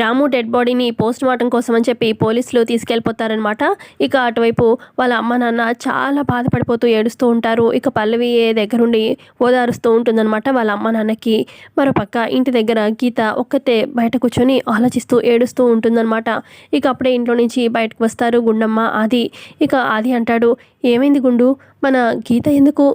రాము dead బాడీని post mortem కోసం అని చెప్పి పోలీసులు తీసుకెళ్ళిపోతారనమాట ఇక అటువైపు వాళ్ళ అమ్మ నాన్న చాలా బాధపడిపోతూ ఏడుస్తూ ఉంటారు. ఇక పల్లవి దగ్గరుండి ఓదారుస్తూ ఉంటుందన్నమాట వాళ్ళ అమ్మ నాన్నకి. మరోపక్క ఇంటి దగ్గర గీత ఒక్కతే బయట కూర్చొని ఆలోచిస్తూ ఏడుస్తూ ఉంటుందన్నమాట. ఇక అప్పుడే ఇంట్లో నుంచి బయటకు వస్తారు గుండమ్మ ఆది. ఇక ఆది అంటాడు ఏమైంది గుండు? మన గీత ఎందుకు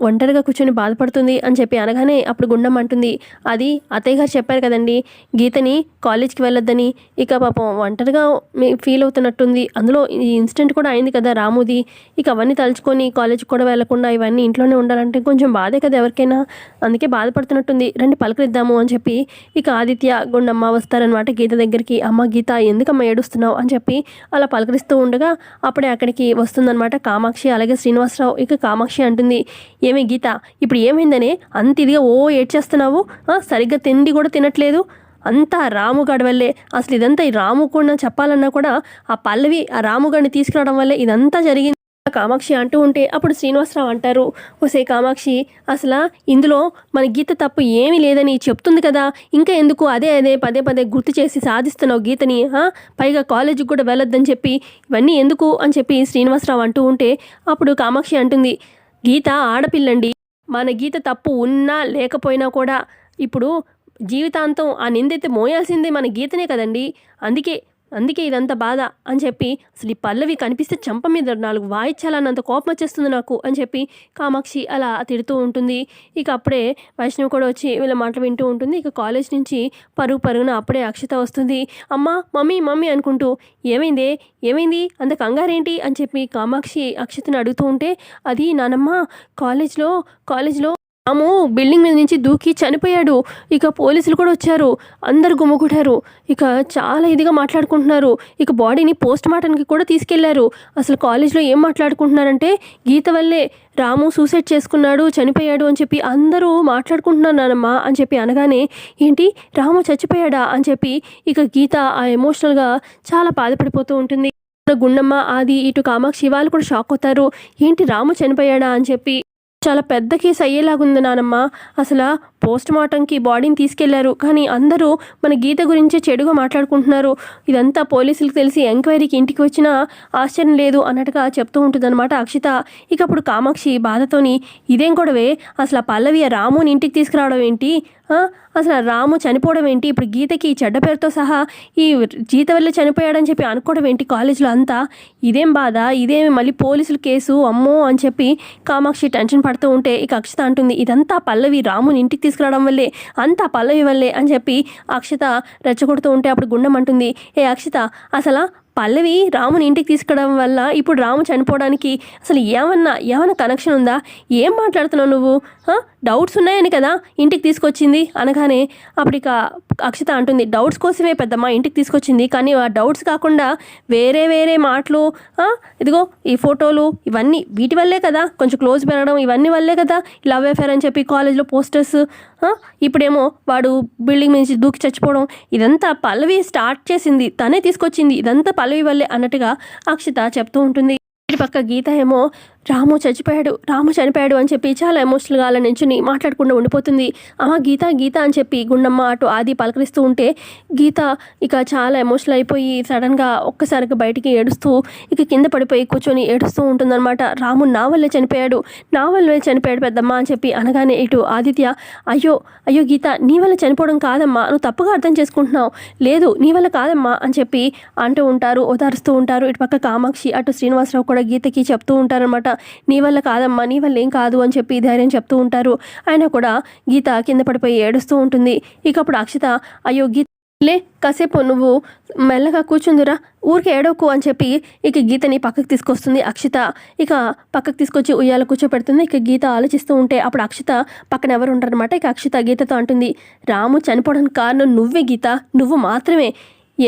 ఒంటరిగా కూర్చొని బాధపడుతుంది అని చెప్పి అనగానే అప్పుడు గుండం అంటుంది అది అత్తయ్య గారు చెప్పారు కదండి గీతని కాలేజ్కి వెళ్ళొద్దని. ఇక పాపం ఒంటరిగా మీ ఫీల్ అవుతున్నట్టుంది. అందులో ఈ ఇన్సిడెంట్ కూడా అయింది కదా రాముది. ఇక అవన్నీ తలుచుకొని కాలేజ్కి కూడా వెళ్ళకుండా ఇవన్నీ ఇంట్లోనే ఉండాలంటే కొంచెం బాధే కదా ఎవరికైనా. అందుకే బాధపడుతున్నట్టుంది రండి పలకరిద్దాము అని చెప్పి ఇక ఆదిత్య గుండమ్మ వస్తారనమాట గీత దగ్గరికి. అమ్మ గీత ఎందుకమ్మ ఏడుస్తున్నావు? అని చెప్పి అలా పలకరిస్తూ ఉండగా అప్పుడే అక్కడికి వస్తుందనమాట కామాక్షి. అలాగే శ్రీనివాసరావు ఇక కామాక్షి అంటుంది ఏమి గీత ఇప్పుడు ఏమైందనే? అంత ఇదిగా ఓ ఏడ్చేస్తున్నావు? సరిగ్గా తిండి కూడా తినట్లేదు. అంతా రాముగాడి వల్లే. అసలు ఇదంతా ఈ రాము కూడా చెప్పాలన్నా కూడా ఆ పల్లవి ఆ రాముగాడిని తీసుకురావడం వల్లే ఇదంతా జరిగింది. కామాక్షి అంటూ ఉంటే అప్పుడు శ్రీనివాసరావు అంటారు ఒసే కామాక్షి అసలు ఇందులో మన గీత తప్పు ఏమీ లేదని చెప్తుంది కదా. ఇంకా ఎందుకు అదే అదే పదే పదే గుర్తు చేసి సాధిస్తున్నావు గీతని? పైగా కాలేజీకి కూడా వెళ్ళొద్దని చెప్పి ఇవన్నీ ఎందుకు? అని చెప్పి శ్రీనివాసరావు అంటూ ఉంటే అప్పుడు కామాక్షి అంటుంది గీత ఆడపిల్లండి. మన గీత తప్పు ఉన్నా లేకపోయినా కూడా ఇప్పుడు జీవితాంతం ఆ నిందైతే మోయాల్సిందే మన గీతనే కదండి. అందుకే అందుకే ఇదంతా బాధ అని చెప్పి అసలు ఈ పల్లవి కనిపిస్తే చంప మీద నాలుగు వాయించాలన్నంత కోపం వచ్చేస్తుంది నాకు అని చెప్పి కామాక్షి అలా తిడుతూ ఉంటుంది. ఇక అప్పుడే వైష్ణవి కూడా వచ్చి వీళ్ళ మాటలు వింటూ ఉంటుంది. ఇక కాలేజ్ నుంచి పరుగు పరుగున అప్పుడే అక్షత వస్తుంది. అమ్మ మమ్మీ మమ్మీ అనుకుంటూ ఏమైందే? ఏమైంది? అంత కంగారేంటి? అని చెప్పి కామాక్షి అక్షతను అడుగుతూ ఉంటే అది నానమ్మ కాలేజ్లో కాలేజ్లో రాము బిల్డింగ్ మీద నుంచి దూకి చనిపోయాడు. ఇక పోలీసులు కూడా వచ్చారు. అందరు గుమ్ముకుంటారు ఇక చాలా ఇదిగా మాట్లాడుకుంటున్నారు. ఇక బాడీని పోస్ట్ మార్టంకి కూడా తీసుకెళ్ళారు. అసలు కాలేజ్లో ఏం మాట్లాడుకుంటున్నారంటే గీత వల్లే రాము సూసైడ్ చేసుకున్నాడు చనిపోయాడు అని చెప్పి అందరూ మాట్లాడుకుంటున్నారు నానమ్మ అని చెప్పి అనగానే ఏంటి? రాము చచ్చిపోయాడా అని చెప్పి ఇక గీత ఆ ఎమోషనల్గా చాలా బాధపడిపోతూ ఉంటుంది. గుండమ్మ ఆది ఇటు కామాక్షి వాళ్ళు కూడా షాక్ అవుతారు. ఏంటి? రాము చనిపోయాడా అని చెప్పి చాలా పెద్ద కేసు అయ్యేలాగుంది నానమ్మ. అసలు పోస్ట్ మార్టంకి బాడీని తీసుకెళ్ళారు. కానీ అందరూ మన గీత గురించే చెడుగా మాట్లాడుకుంటున్నారు. ఇదంతా పోలీసులకు తెలిసి ఎంక్వైరీకి ఇంటికి వచ్చినా ఆశ్చర్యం లేదు అన్నట్టుగా చెప్తూ ఉంటుందన్నమాట అక్షిత. ఇక అప్పుడు కామాక్షి బాధతోని ఇదేం గొడవే? అసలు ఆ పల్లవి రాముని ఇంటికి తీసుకురావడం ఏంటి? అసలు రాము చనిపోవడం ఏంటి? ఇప్పుడు గీతకి ఈ చెడ్డ పేరుతో సహా ఈ గీత వల్ల చనిపోయాడని చెప్పి అనుకోవడం ఏంటి కాలేజీలో అంతా? ఇదేం బాధ? ఇదేమి మళ్ళీ పోలీసులు కేసు? అమ్మో అని చెప్పి కామాక్షి టెన్షన్ పడుతూ ఉంటే ఇక అక్షిత అంటుంది ఇదంతా పల్లవి రాముని ఇంటికి తీసుకురావడం వల్లే అంతా పల్లవి వల్లే అని చెప్పి అక్షిత రెచ్చగొడుతూ ఉంటే అప్పుడు గుండం అంటుంది ఏ అక్షిత అసలు పల్లవి రాముని ఇంటికి తీసుకురావడం వల్ల ఇప్పుడు రాము చనిపోవడానికి అసలు ఏమన్నా ఏమైనా కనెక్షన్ ఉందా? ఏం మాట్లాడుతున్నావు నువ్వు? డౌట్స్ ఉన్నాయని కదా ఇంటికి తీసుకొచ్చింది అనగానే అప్పుడు ఇక అక్షిత అంటుంది డౌట్స్ కోసమే పెద్దమ్మ ఇంటికి తీసుకొచ్చింది. కానీ ఆ డౌట్స్ కాకుండా వేరే వేరే మాటలు ఇదిగో ఈ ఫోటోలు ఇవన్నీ వీటి వల్లే కదా కొంచెం క్లోజ్ పెరగడం ఇవన్నీ వల్లే కదా లవ్ అఫేర్ అని చెప్పి కాలేజ్లో పోస్టర్స్ ఇప్పుడేమో వాడు బిల్డింగ్ నుంచి దూకి చచ్చిపోవడం ఇదంతా పల్లవి స్టార్ట్ చేసింది తనే తీసుకొచ్చింది. ఇదంతా పల్లవి వల్లే అన్నట్టుగా అక్షిత చెప్తూ ఉంటుంది. ఇటు పక్క గీత ఏమో రాము చచ్చిపోయాడు రాము చనిపోయాడు అని చెప్పి చాలా ఎమోషనల్గా అలా నించుని మాట్లాడకుండా ఉండిపోతుంది. అమ్మ గీత గీత అని చెప్పి గుండమ్మ అటు ఆది పలకరిస్తూ ఉంటే గీత ఇక చాలా ఎమోషనల్ అయిపోయి సడన్గా ఒక్కసారిగా బయటికి ఏడుస్తూ ఇక కింద పడిపోయి కూర్చొని ఏడుస్తూ ఉంటుందన్నమాట. రాము నా వల్లే చనిపోయాడు నా వల్లే చనిపోయాడు పెద్దమ్మ అని చెప్పి అనగానే ఇటు ఆదిత్య అయ్యో అయ్యో గీత నీ వల్ల చనిపోవడం కాదమ్మా నువ్వు తప్పుగా అర్థం చేసుకుంటున్నావు. లేదు నీ వల్ల కాదమ్మా అని చెప్పి అంటూ ఉంటారు ఓదారుస్తూ ఉంటారు. ఇటు పక్క కామాక్షి అటు శ్రీనివాసరావు కూడా గీతకి చెప్తూ ఉంటారనమాట నీ వల్ల కాదమ్మా నీ వల్ల ఏం కాదు అని చెప్పి ధైర్యం చెప్తూ ఉంటారు. ఆయన కూడా గీత కింద పడిపోయి ఏడుస్తూ ఉంటుంది. ఇక అప్పుడు అక్షిత అయ్యో గీత లే కాసేపు నువ్వు మెల్లగా కూర్చుందిరా ఊరికే ఏడవకు అని చెప్పి ఇక గీతని పక్కకు తీసుకొస్తుంది అక్షిత. ఇక పక్కకు తీసుకొచ్చి ఉయ్యాల కూర్చోపెడుతుంది. ఇక గీత ఆలోచిస్తూ ఉంటే అప్పుడు అక్షిత పక్కన ఎవరు ఉంటారనమాట ఇక అక్షిత గీతతో అంటుంది రాము చనిపోవడానికి కారణం నువ్వే గీత నువ్వు మాత్రమే.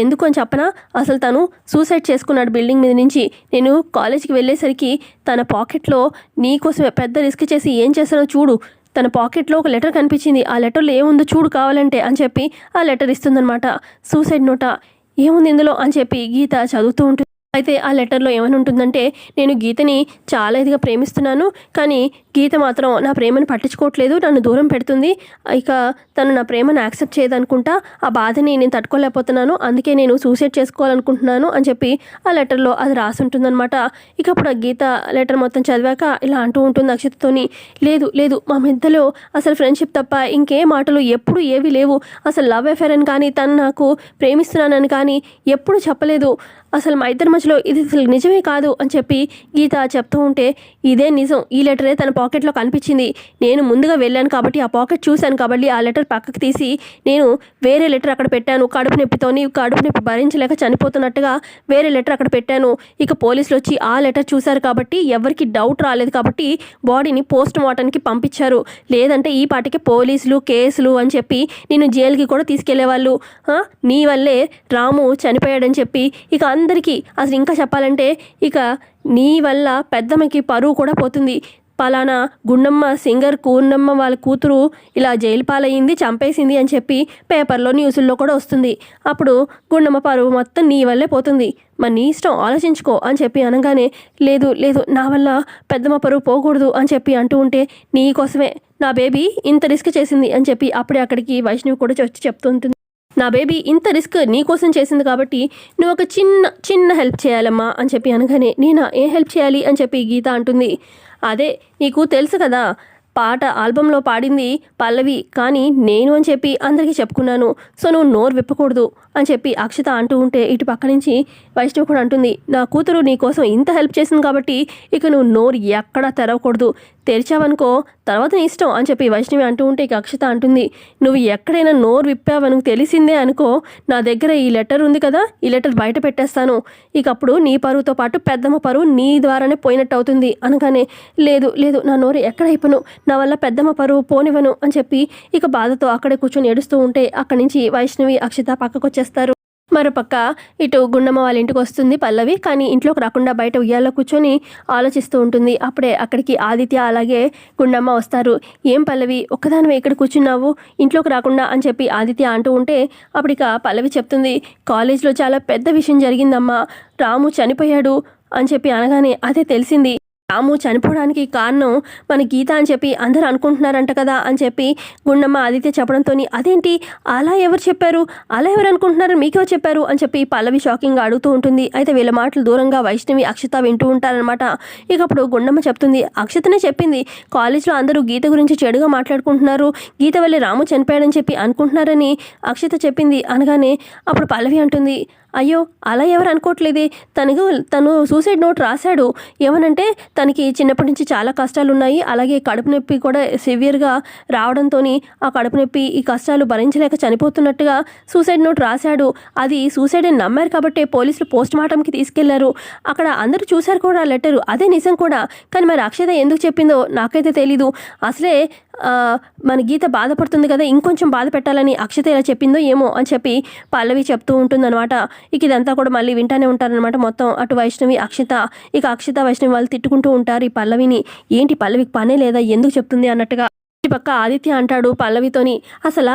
ఎందుకు అని చెప్పనా? అసలు తను సూసైడ్ చేసుకున్నాడు బిల్డింగ్ మీద నుంచి. నేను కాలేజీకి వెళ్ళేసరికి తన పాకెట్లో నీకోసం పెద్ద రిస్క్ చేసి ఏం చేస్తానో చూడు. తన పాకెట్లో ఒక లెటర్ కనిపించింది. ఆ లెటర్లో ఏముందో చూడు కావాలంటే అని చెప్పి ఆ లెటర్ ఇస్తుందనమాట సూసైడ్ నోట ఏముంది ఇందులో అని చెప్పి గీత చదువుతూ ఉంటుంది. అయితే ఆ లెటర్లో ఏమని ఉంటుందంటే నేను గీతని చాలా ఇదిగా ప్రేమిస్తున్నాను కానీ గీత మాత్రం నా ప్రేమను పట్టించుకోవట్లేదు నన్ను దూరం పెడుతుంది. ఇక తను నా ప్రేమను యాక్సెప్ట్ చేయదనుకుంటా ఆ బాధని నేను తట్టుకోలేకపోతున్నాను అందుకే నేను సూసైడ్ చేసుకోవాలనుకుంటున్నాను అని చెప్పి ఆ లెటర్లో అది రాసి ఉంటుందన్నమాట ఇక అప్పుడు ఆ గీత లెటర్ మొత్తం చదివాక ఇలా అంటూ ఉంటుంది అక్షతతోని లేదు లేదు మా మధ్యలో అసలు ఫ్రెండ్షిప్ తప్ప ఇంకే మాటలు ఎప్పుడు ఏవి లేవు. అసలు లవ్ అఫేర్ అని కానీ తను నాకు ప్రేమిస్తున్నానని కానీ ఎప్పుడు చెప్పలేదు. అసలు మా ఇద్దరి మధ్యలో ఇది అసలు నిజమే కాదు అని చెప్పి గీత చెప్తూ ఉంటే ఇదే నిజం. ఈ లెటరే తన పాకెట్లో కనిపించింది. నేను ముందుగా వెళ్ళాను కాబట్టి ఆ పాకెట్ చూశాను కాబట్టి ఆ లెటర్ పక్కకు తీసి నేను వేరే లెటర్ అక్కడ పెట్టాను. కడుపు నొప్పితోని కడుపు నొప్పి భరించలేక చనిపోతున్నట్టుగా వేరే లెటర్ అక్కడ పెట్టాను. ఇక పోలీసులు వచ్చి ఆ లెటర్ చూశారు కాబట్టి ఎవరికి డౌట్ రాలేదు కాబట్టి బాడీని పోస్ట్ మార్టంకి పంపించారు. లేదంటే ఈ పాటికి పోలీసులు కేసులు అని చెప్పి నేను జైలుకి కూడా తీసుకెళ్ళేవాళ్ళు. ఆ, నీ వల్లే రాము చనిపోయాడని చెప్పి ఇక అందరికీ అసలు ఇంకా చెప్పాలంటే ఇక నీ వల్ల పెద్దమ్మకి పరువు కూడా పోతుంది. పలానా గుండమ్మ సింగర్ కూర్ణమ్మ వాళ్ళ కూతురు ఇలా జైలు పాలయ్యింది చంపేసింది అని చెప్పి పేపర్లో న్యూస్ల్లో కూడా వస్తుంది. అప్పుడు గుండమ్మ పరువు మొత్తం నీ వల్లే పోతుంది. మరి నీ ఇష్టం ఆలోచించుకో అని చెప్పి అనగానే లేదు లేదు నా వల్ల పెద్దమ్మ పరువు పోకూడదు అని చెప్పి అంటూ ఉంటే నీ కోసమే నా బేబీ ఇంత రిస్క్ చేసింది అని చెప్పి అప్పుడే అక్కడికి వైష్ణవి కూడా వచ్చి చెప్తూ ఉంటుంది. నా బేబీ ఇంత రిస్క్ నీ కోసం చేసింది కాబట్టి నువ్వు ఒక చిన్న చిన్న హెల్ప్ చేయాలమ్మా అని చెప్పి అనగానే నేనా ఏం హెల్ప్ చేయాలి? అని చెప్పి గీత అంటుంది. అదే నీకు తెలుసు కదా పాట ఆల్బంలో పాడింది పల్లవి కానీ నేను అని చెప్పి అందరికీ చెప్పుకున్నాను. సో నువ్వు నోరు విప్పకూడదు అని చెప్పి అక్షత అంటూ ఉంటే ఇటు పక్క నుంచి వైష్ణవి కూడా అంటుంది. నా కూతురు నీ కోసం ఇంత హెల్ప్ చేసింది కాబట్టి ఇక నువ్వు నోరు ఎక్కడా తెరవకూడదు. తెరిచావనుకో తర్వాత నీ ఇష్టం అని చెప్పి వైష్ణవి అంటూ ఉంటే ఇక అక్షత అంటుంది నువ్వు ఎక్కడైనా నోరు విప్పావను తెలిసిందే అనుకో. నా దగ్గర ఈ లెటర్ ఉంది కదా ఈ లెటర్ బయట పెట్టేస్తాను. ఇక అప్పుడు నీ పరువుతో పాటు పెద్దమ్మ పరువు నీ ద్వారానే పోయినట్టు అవుతుంది. అనగానే లేదు లేదు నా నోరు ఎక్కడ అయిపోను? నా వల్ల పెద్దమ్మ పరువు పోనివ్వను అని చెప్పి ఇక బాధతో అక్కడే కూర్చొని ఏడుస్తూ ఉంటే అక్కడి నుంచి వైష్ణవి అక్షత పక్కకు వచ్చేస్తారు మరోపక్క ఇటు గుండమ్మ వాళ్ళ ఇంటికి వస్తుంది పల్లవి కానీ ఇంట్లోకి రాకుండా బయట ఉయ్యాలో కూర్చొని ఆలోచిస్తూ ఉంటుంది. అప్పుడే అక్కడికి ఆదిత్య అలాగే గుండమ్మ వస్తారు. ఏం పల్లవి ఒక్కదానివే ఇక్కడ కూర్చున్నావు? ఇంట్లోకి రాకుండా అని చెప్పి ఆదిత్య అంటూ ఉంటే అప్పటిక పల్లవి చెప్తుంది కాలేజ్లో చాలా పెద్ద విషయం జరిగిందమ్మా. రాము చనిపోయాడు అని చెప్పి అనగానే అదే తెలిసింది. రాము చనిపోవడానికి కారణం మన గీత అని చెప్పి అందరూ అనుకుంటున్నారంట కదా అని చెప్పి గుండమ్మ ఆదిత్య చెప్పడంతో అదేంటి? అలా ఎవరు చెప్పారు? అలా ఎవరు అనుకుంటున్నారు? మీకెవరు చెప్పారు? అని చెప్పి పల్లవి షాకింగ్గా అడుగుతూ ఉంటుంది. అయితే వీళ్ళ మాటలు దూరంగా వైష్ణవి అక్షత వింటూ ఉంటారనమాట ఇక అప్పుడు గుండమ్మ చెప్తుంది అక్షతనే చెప్పింది. కాలేజ్లో అందరూ గీత గురించి చెడుగా మాట్లాడుకుంటున్నారు. గీత వల్లే రాము చనిపోయాడని చెప్పి అనుకుంటున్నారని అక్షత చెప్పింది అనగానే అప్పుడు పల్లవి అంటుంది అయ్యో అలా ఎవరు అనుకోవట్లేదే? తనకు తను సూసైడ్ నోట్ రాశాడు. ఏమనంటే తనకి చిన్నప్పటి నుంచి చాలా కష్టాలు ఉన్నాయి అలాగే కడుపు నొప్పి కూడా సివియర్గా రావడంతో ఆ కడుపు నొప్పి ఈ కష్టాలు భరించలేక చనిపోతున్నట్టుగా సూసైడ్ నోట్ రాశాడు. అది సూసైడ్ అని నమ్మారు కాబట్టి పోలీసులు పోస్ట్ మార్టంకి తీసుకెళ్ళారు. అక్కడ అందరూ చూశారు కూడా లెటరు. అదే నిజం కూడా. కానీ మరి అక్షత ఎందుకు చెప్పిందో నాకైతే తెలీదు. అసలే మన గీత బాధపడుతుంది కదా ఇంకొంచెం బాధ పెట్టాలని అక్షత ఇలా చెప్పిందో ఏమో అని చెప్పి పల్లవి చెప్తూ ఉంటుందన్నమాట. ఇక ఇదంతా కూడా మళ్ళీ వింటానే ఉంటారనమాట మొత్తం. అటు వైష్ణవి అక్షత ఇక అక్షత వైష్ణవి వాళ్ళు తిట్టుకుంటూ ఉంటారు ఈ పల్లవిని. ఏంటి పల్లవికి పనే లేదా? ఎందుకు చెప్తుంది అన్నట్టుగా పక్క ఆదిత్య అంటాడు పల్లవితోని. అసలు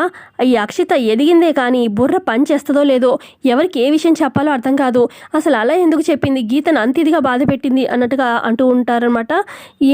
ఈ అక్షిత ఎదిగిందే కానీ బుర్ర పని చేస్తుందో లేదో ఎవరికి ఏ విషయం చెప్పాలో అర్థం కాదు. అసలు అలా ఎందుకు చెప్పింది? గీతను అంత ఇదిగా బాధ పెట్టింది అన్నట్టుగా అంటూ ఉంటారనమాట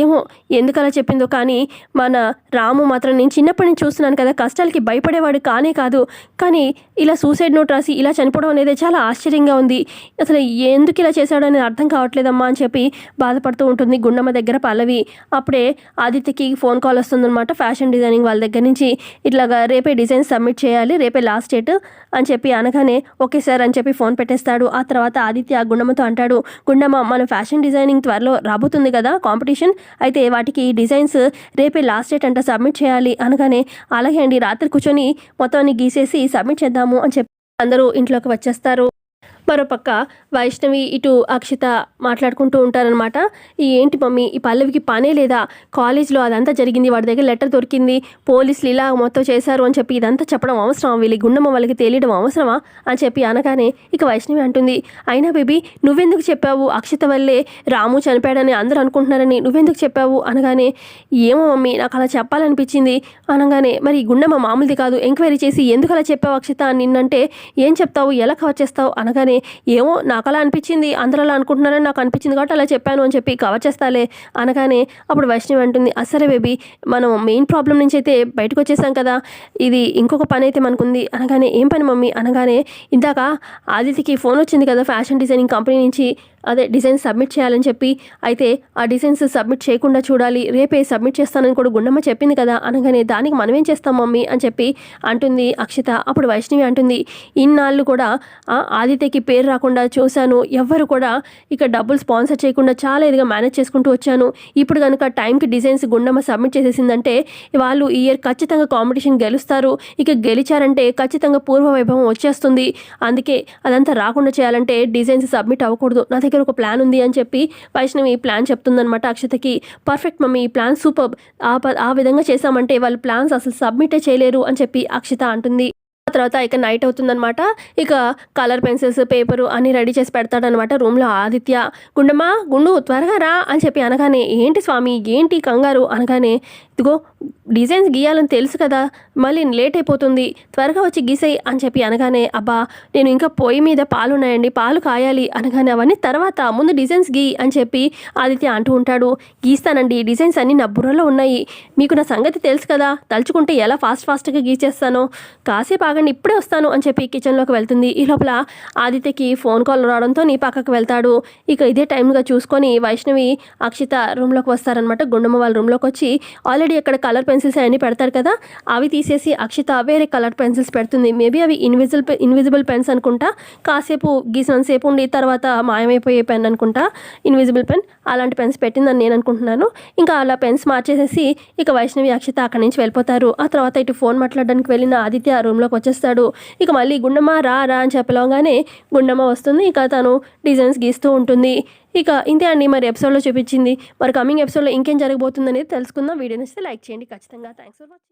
ఏమో ఎందుకు అలా చెప్పిందో కానీ మన రాము మాత్రం నేను చిన్నప్పటి నుంచి చూస్తున్నాను కదా కష్టాలకి భయపడేవాడు కానే కాదు. కానీ ఇలా సూసైడ్ నోట్ రాసి ఇలా చనిపోవడం అనేది చాలా ఆశ్చర్యంగా ఉంది. అసలు ఎందుకు ఇలా చేశాడు అనేది అర్థం కావట్లేదమ్మా అని చెప్పి బాధపడుతూ ఉంటుంది గుండమ్మ దగ్గర పల్లవి. అప్పుడే ఆదిత్యకి ఫోన్ కాల్ వస్తుందన్నమాట. ఫ్యాషన్ డిజైనింగ్ వాళ్ళ దగ్గర నుంచి ఇట్లాగా రేపే డిజైన్ సబ్మిట్ చేయాలి రేపే లాస్ట్ డేట్ అని చెప్పి అనగానే ఓకే సార్ అని చెప్పి ఫోన్ పెట్టేస్తాడు. ఆ తర్వాత ఆదిత్య గుండమ్మతో అంటాడు గుండమ్మ మన ఫ్యాషన్ డిజైనింగ్ త్వరలో రాబోతుంది కదా కాంపిటీషన్ అయితే వాటికి డిజైన్స్ రేపే లాస్ట్ డేట్ అంట సబ్మిట్ చేయాలి అనగానే అలాగే అండి రాత్రి కూర్చొని మొత్తాన్ని గీసేసి సబ్మిట్ చేద్దాము అని చెప్పి అందరూ ఇంట్లోకి వచ్చేస్తారు. మరోపక్క వైష్ణవి ఇటు అక్షిత మాట్లాడుకుంటూ ఉంటారనమాట ఈ ఏంటి మమ్మీ ఈ పల్లవికి పనే లేదా? కాలేజ్లో అదంతా జరిగింది వాడి దగ్గర లెటర్ దొరికింది పోలీసులు ఇలా మొత్తం చేశారు అని చెప్పి ఇదంతా చెప్పడం అవసరం వీళ్ళ గుండమ్మ వాళ్ళకి తెలియడం అవసరమా? అని చెప్పి అనగానే ఇక వైష్ణవి అంటుంది అయినా బేబీ నువ్వెందుకు చెప్పావు? అక్షిత వల్లే రాము చనిపోయాడని అందరూ అనుకుంటున్నారని నువ్వెందుకు చెప్పావు? అనగానే ఏమో మమ్మీ నాకు అలా చెప్పాలనిపించింది. అనగానే మరి గుండమ్మ మామూలుది కాదు ఎంక్వైరీ చేసి ఎందుకు అలా చెప్పావు అక్షిత? అని నిన్నంటే ఏం చెప్తావు? ఎలా కవర్ చేస్తావు? అనగానే అనగానే ఏమో నాకు అలా అనిపించింది. అందరూ అలా అనుకుంటున్నారని నాకు అనిపించింది కాబట్టి అలా చెప్పాను అని చెప్పి కవర్ చేస్తాలే అనగానే అప్పుడు వైష్ణవి అంటుంది అసలే బేబీ మనం మెయిన్ ప్రాబ్లం నుంచి అయితే బయటకు వచ్చేసాం కదా. ఇది ఇంకొక పని అయితే మనకుంది. అనగానే ఏం పని మమ్మీ? అనగానే ఇందాక ఆదిత్యకి ఫోన్ వచ్చింది కదా ఫ్యాషన్ డిజైనింగ్ కంపెనీ నుంచి. అదే డిజైన్ సబ్మిట్ చేయాలని చెప్పి అయితే ఆ డిజైన్స్ సబ్మిట్ చేయకుండా చూడాలి రేపే సబ్మిట్ చేస్తానని కూడా గుండమ్మ చెప్పింది కదా అనగానే దానికి మనం ఏం చేస్తాం మమ్మీ అని చెప్పి అంటుంది అక్షిత. అప్పుడు వైష్ణవి అంటుంది ఇన్నాళ్ళు కూడా ఆదిత్యకి పేరు రాకుండా చూశాను ఎవ్వరు కూడా ఇక డబ్బులు స్పాన్సర్ చేయకుండా చాలా ఇదిగా మేనేజ్ చేసుకుంటూ వచ్చాను. ఇప్పుడు కనుక టైంకి డిజైన్స్ గుండమ్మ సబ్మిట్ చేసేసిందంటే వాళ్ళు ఈ ఇయర్ ఖచ్చితంగా కాంపిటీషన్ గెలుస్తారు ఇక గెలిచారంటే ఖచ్చితంగా పూర్వ వైభవం వచ్చేస్తుంది. అందుకే అదంతా రాకుండా చేయాలంటే డిజైన్స్ సబ్మిట్ అవ్వకూడదు. నా దగ్గర ఒక ప్లాన్ ఉంది అని చెప్పి వైష్ణవి ప్లాన్ చెప్తుందనమాట అక్షతకి పర్ఫెక్ట్ మమ్మీ ఈ ప్లాన్ సూపర్ ఆ విధంగా చేశామంటే వాళ్ళు ప్లాన్స్ అసలు సబ్మిటే చేయలేరు అని చెప్పి అక్షిత అంటుంది. తర్వాత ఇక నైట్ అవుతుందనమాట ఇక కలర్ పెన్సిల్స్ పేపరు అన్ని రెడీ చేసి పెడతాడనమాట రూమ్లో ఆదిత్య. గుండమ్మా గుండు త్వరగా రా అని చెప్పి అనగానే ఏంటి స్వామి? ఏంటి కంగారు? అనగానే ఇదిగో డిజైన్స్ గీయాలని తెలుసు కదా మళ్ళీ లేట్ అయిపోతుంది. త్వరగా వచ్చి గీసేయి అని చెప్పి అనగానే అబ్బా నేను ఇంకా పొయ్యి మీద పాలు ఉన్నాయండి పాలు కాయాలి అనగానే అవన్నీ తర్వాత ముందు డిజైన్స్ గీ అని చెప్పి ఆదిత్య అంటూ ఉంటాడు. గీస్తానండి డిజైన్స్ అన్నీ నా బుర్రలో ఉన్నాయి. మీకు నా సంగతి తెలుసు కదా తలుచుకుంటే ఎలా ఫాస్ట్ ఫాస్ట్గా గీచేస్తానో కాసేపు ఆగండి. నేను ఇప్పుడే వస్తాను అని చెప్పి కిచెన్లోకి వెళ్తుంది. ఈ లోపల ఆదిత్యకి ఫోన్ కాల్ రావడంతో నీ పక్కకు వెళ్తాడు. ఇక ఇదే టైంగా చూసుకొని వైష్ణవి అక్షిత రూమ్లోకి వస్తారనమాట గుండమ్మ వాళ్ళ రూమ్లోకి వచ్చి ఆల్రెడీ అక్కడ కలర్ పెన్సిల్స్ అవన్నీ పెడతారు కదా అవి తీసేసి అక్షిత వేరే కలర్ పెన్సిల్స్ పెడుతుంది. మేబీ అవి ఇన్విజిబుల్ ఇన్విజిబుల్ పెన్స్ అనుకుంటా. కాసేపు గీసినంతసేపు ఉండి తర్వాత మాయమైపోయే పెన్ అనుకుంటా. ఇన్విజిబుల్ పెన్ అలాంటి పెన్స్ పెట్టిందని నేను అనుకుంటున్నాను. ఇంకా అలా పెన్స్ మార్చేసేసి ఇక వైష్ణవి అక్షిత అక్కడి నుంచి వెళ్ళిపోతారు. ఆ తర్వాత ఇటు ఫోన్ మాట్లాడడానికి వెళ్ళిన ఆదిత్య రూమ్లోకి వచ్చేస్తాడు ఇక మళ్ళీ గుండమ్మ రా రా అని చెప్పలోగానే గుండమ్మ వస్తుంది. ఇక తను డిజైన్స్ గీస్తూ ఉంటుంది. ఇక ఇంతే అండి మరి ఎపిసోడ్లో చూపించింది. మరి కమింగ్ ఎపిసోడ్లో ఇంకేం జరగబోతుందనేది తెలుసుకుందాం. వీడియో నచ్చితే లైక్ చేయండి. ఖచ్చితంగా. Thanks for watching.